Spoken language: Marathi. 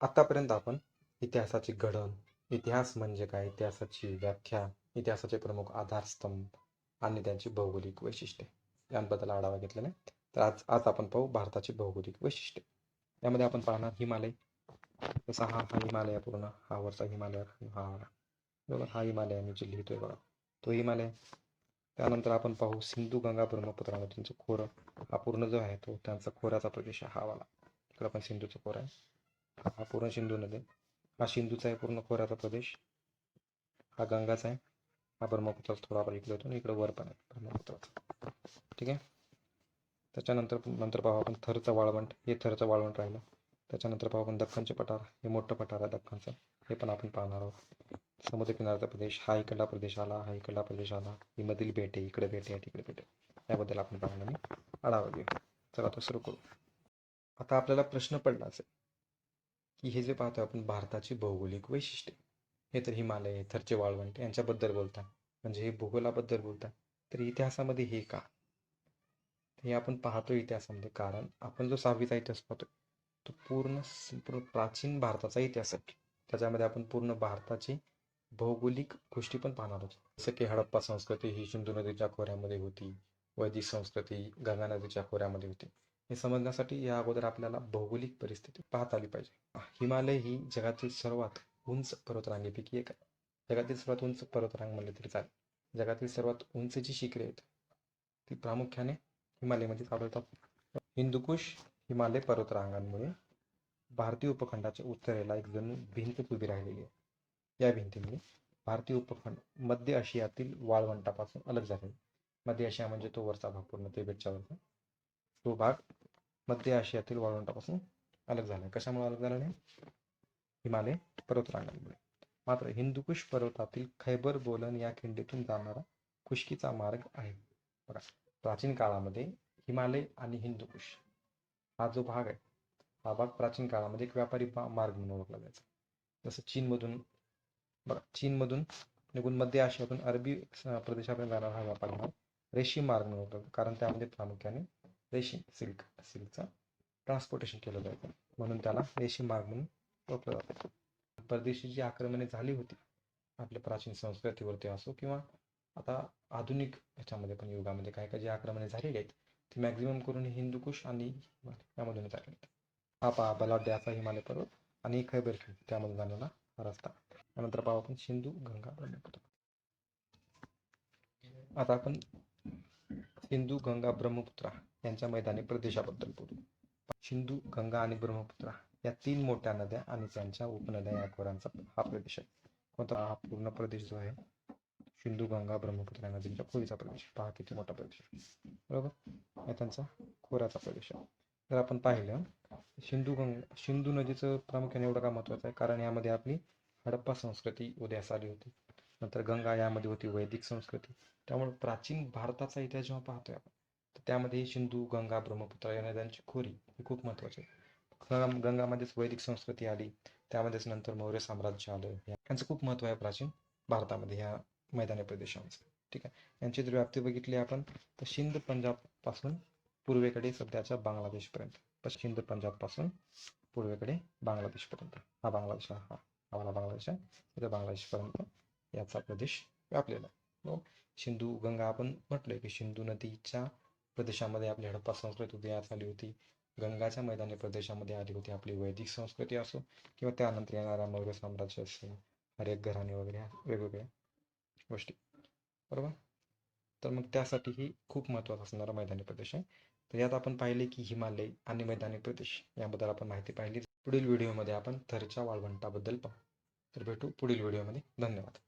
आतापर्यंत आपण इतिहासाची घडण इतिहास म्हणजे काय? इतिहासाची व्याख्या इतिहासाचे प्रमुख आधारस्तंभ आणि त्यांची भौगोलिक वैशिष्ट्ये. यांबद्दल आढावा घेतलेला आहे. तर आज आज आपण पाहू भारताची भौगोलिक वैशिष्ट्ये. यामध्ये आपण पाहणार हिमालय. जसा हा हा हिमालय पूर्ण. हा वरचा हिमालय हा बरोबर? हा हिमालय मी जे लिहितोय बघा. तो हिमालय. त्यानंतर आपण पाहू सिंधू गंगा ब्रह्मपुत्रा नदींचं खोरं. हा पूर्ण जो आहे तो त्यांचा खोऱ्याचा प्रदेश हा वाला. इकडं पण सिंधूचं खोरं आहे. हा हा पूर्ण सिंधू नदी हा सिंधूचा आहे पूर्ण खोऱ्याचा प्रदेश. हा गंगाचा आहे. हा ब्रह्मपुत्राचा थोडा आपण इकडे होतो आणि इकडे वर पण आहे. ब्रह्मपुत्राचा. ठीक आहे? त्याच्यानंतर नंतर पाहू आपण थरचं वाळवंट. हे थरचं वाळवंट राहिलं. त्याच्यानंतर पाहू आपण दख्खनचे पठार. हे मोठं पठार आहे दख्खनचं. हे पण आपण पाहणार आहोत. समुद्रकिनाऱ्याचा प्रदेश. हा इकडला प्रदेश आला. हा इकडला प्रदेश आला. ही मधील भेटे इकडे भेटे आहे. तिकडे भेटे याबद्दल आपण पाहणार आढावा घेऊ. चला आता सुरू करू. आता आपल्याला प्रश्न पडला असेल. की हे जे पाहतो आपण भारताची भौगोलिक वैशिष्ट्ये. हे तर हिमालय थरचे वाळवंट यांच्याबद्दल बोलता म्हणजे हे भूगोलाबद्दल बोलता तर इतिहासामध्ये हे का? हे आपण पाहतो इतिहासामध्ये कारण आपण जो सहावीचा इतिहास पाहतो तो पूर्ण पूर्ण प्राचीन भारताचा इतिहास आहे. त्याच्यामध्ये आपण पूर्ण भारताची भौगोलिक गोष्टी पण पाहणार आहोत. जसं की हडप्पा संस्कृती ही सिंधू नदीच्या खोऱ्यामध्ये होती. वैदिक संस्कृती गंगा नदीच्या खोऱ्यामध्ये होती. हे समजण्यासाठी या अगोदर आपल्याला भौगोलिक परिस्थिती पाहता आली पाहिजे. हिमालय ही जगातील सर्वात उंच पर्वतरांगेपैकी एक आहे. जगातील सर्वात उंच पर्वतरांग म्हणले तरी चालेल. जगातील सर्वात उंच जी शिखरे आहेत ती प्रामुख्याने हिमालयमध्ये आढळतात हिंदुकुश हिमालय पर्वतरांगांमुळे भारतीय उपखंडाच्या उत्तरेला एक जणू भिंतच उभी राहिलेली आहे. या भिंतीमुळे भारतीय उपखंड मध्य आशियातील वाळवंटापासून अलग झाले मध्य आशिया म्हणजे तो वरचा भाग पूर्ण तिबेटच्या वरचा. तो भाग मध्य आशियातील वाळवंटापासून अलग झाला कशामुळे अलग झाला नाही? हिमालय पर्वतरांगांमुळे. मात्र हिंदुकुश पर्वतातील खैबर बोलन या खिंडीतून जाणारा खुशकीचा मार्ग आहे. बघा प्राचीन काळामध्ये हिमालय आणि हिंदुकुश हा जो भाग आहे हा भाग प्राचीन काळामध्ये एक व्यापारी मार्ग म्हणून ओळखला जायचा. जसं चीनमधून बघा चीनमधून निघून मध्य आशियातून अरबी प्रदेशापर्यंत जाणारा हा व्यापारी मार्ग रेशीम मार्ग म्हणून ओळखला कारण त्यामध्ये प्रामुख्याने रेशीम सिल्क सिल्कचं ट्रान्सपोर्टेशन केलं जातं म्हणून त्याला रेशीम मार्ग म्हणून ओळखलं जातं. परदेशी जी आक्रमणे झाली होती आपल्या प्राचीन संस्कृतीवरती असो किंवा आता आधुनिक ह्याच्यामध्ये पण युगामध्ये काय काय जी आक्रमणे झालेली आहेत ती मॅक्झिमम करून हिंदुकुश आणि यामधूनच आलेली आहेत. बलाढ्याचा हिमालय पर्वत आणि खैबर त्यामध्ये त्यामधून जाणारा रस्ता. त्यानंतर पाहू आपण सिंधू गंगा ब्रह्मपुत्र. आता आपण सिंधू गंगा ब्रह्मपुत्रा यांच्या मैदानी प्रदेशाबद्दल बोलू. सिंधू गंगा आणि ब्रह्मपुत्रा या तीन मोठ्या नद्या आणि त्यांच्या उपनद्या या खोऱ्यांचा हा प्रदेश आहे. कोणता? हा पूर्ण प्रदेश जो आहे सिंधू गंगा ब्रह्मपुत्रा नदीच्या खोरीचा प्रदेश पहा किती मोठा प्रदेश बरोबर? हा त्यांचा खोऱ्याचा प्रदेश आहे. जर आपण पाहिलं सिंधू गंगा सिंधू नदीचं प्रामुख्याने एवढं का महत्वाचं आहे? कारण यामध्ये आपली हडप्पा संस्कृती उदयास आली होती. नंतर गंगा यामध्ये होती वैदिक संस्कृती. त्यामुळे प्राचीन भारताचा इतिहास जेव्हा पाहतोय आपण तर त्यामध्ये सिंधू गंगा ब्रह्मपुत्र या नद्यांची खोरी ही खूप महत्वाची आहे. गंगा गंगामध्येच वैदिक संस्कृती आली त्यामध्येच नंतर मौर्य साम्राज्य आलं. यांचं खूप महत्त्व आहे प्राचीन भारतामध्ये ह्या मैदानी प्रदेशांचं ठीक आहे? यांची जर व्याप्ती बघितली आपण तर सिंध पंजाबपासून पूर्वेकडे सध्याच्या बांगलादेशपर्यंत. सिंध पंजाबपासून पूर्वेकडे बांगलादेशपर्यंत. हा बांगलादेश हा. हा बांगलादेश आहे. बांगलादेशपर्यंत याचा प्रदेश व्यापलेला आहे. सिंधू गंगा आपण म्हटलंय की सिंधू नदीच्या प्रदेशामध्ये आपली हडप्पा संस्कृती उदयास आली होती. गंगाच्या मैदानी प्रदेशामध्ये आली होती आपली वैदिक संस्कृती असो किंवा त्यानंतर येणारा मौर्य साम्राज्य असो. हरेक घराणे वगैरे वेगवेगळ्या गोष्टी. बरोबर? तर मग त्यासाठी ही खूप महत्त्वाचा असणारा मैदानी प्रदेश आहे. तर यात आपण पाहिले की हिमालय आणि मैदानी प्रदेश याबद्दल आपण माहिती पाहिली. पुढील व्हिडिओमध्ये आपण थरच्या वाळवंटाबद्दल पाहू. तर भेटू पुढील व्हिडिओमध्ये. धन्यवाद.